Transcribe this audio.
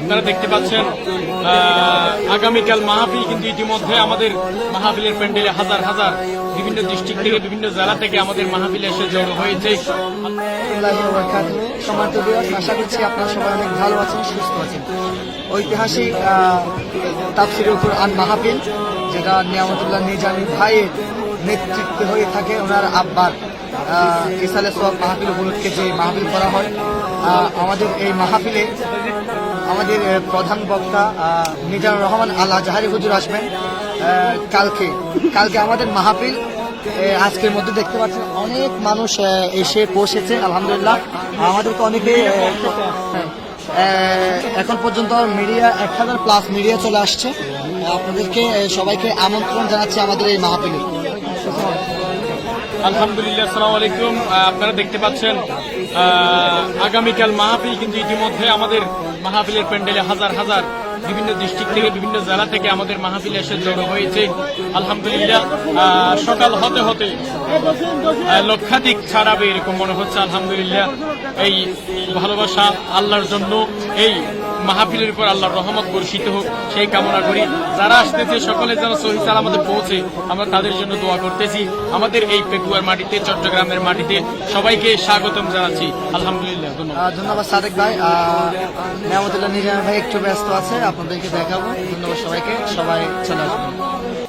আপনারা দেখতে পাচ্ছেন আগামীকাল মাহফিল কিন্তু ইতিমধ্যে আমাদের মাহফিলের প্যান্ডেলে হাজার হাজার বিভিন্ন ডিস্ট্রিক্ট থেকে বিভিন্ন জেলা থেকে আমাদের মাহফিলে এসে জড়ো হয়েছে। আশা করছি আপনারা সবাই অনেক ভালো আছেন, সুস্থ আছেন। ঐতিহাসিক তাফসির উপর আন মাহাবিল যেটা নিয়ামতুল্লাহ নিজামী ভাইয়ের নেতৃত্বে হয়ে থাকে ওনার আব্বার ইসালে সব মাহফিল উপলক্ষে যে মাহফিল করা হয়। আমাদের এই মাহফিলে আমাদের প্রধান বক্তা মিজানুর রহমান আল্লাহ জাহারি হুজুর আসবেন কালকে। কালকে আমাদের মাহফিল এ, আজকের মধ্যে দেখতে পাচ্ছেন অনেক মানুষ এসে বসেছে আলহামদুলিল্লাহ। আমাদেরকে অনেকে এখন পর্যন্ত মিডিয়া এক হাজার প্লাস মিডিয়া চলে আসছে। আপনাদেরকে সবাইকে আমন্ত্রণ জানাচ্ছি আমাদের এই মাহফিলে। আলহামদুলিল্লাহ সালাম আলাইকুম। আপনারা দেখতে পাচ্ছেন আগামীকাল মাহফিল, কিন্তু ইতিমধ্যে আমাদের মাহফিলের প্যান্ডেলে হাজার হাজার বিভিন্ন ডিস্ট্রিক্ট থেকে বিভিন্ন জেলা থেকে আমাদের মাহফিলে এসে জড়ো হয়েছে। আলহামদুলিল্লাহ সকাল হতে হতে লক্ষাধিক ছাড়াবে এরকম মনে হচ্ছে, আলহামদুলিল্লাহ। এই ভালোবাসা আল্লাহর জন্য, এই মাহফিলের উপর আল্লাহর রহমত বর্ষিত হোক, সেই কামনা করি। যারা আসতেছে, সকলে যেন সহি সালামতে পৌঁছে, আমরা তাদের জন্য দোয়া করতেছি। আমাদের এই পেকুয়ার মাটিতে, চট্টগ্রামের মাটিতে সবাইকে স্বাগতম জানাচ্ছি। আলহামদুলিল্লাহ, ধন্যবাদ। ধন্যবাদ সাদেক ভাই। নিজামী ভাই একটু ব্যস্ত আছে, আপনাদেরকে দেখাবো। ধন্যবাদ সবাইকে। সবাই চলে আসবেন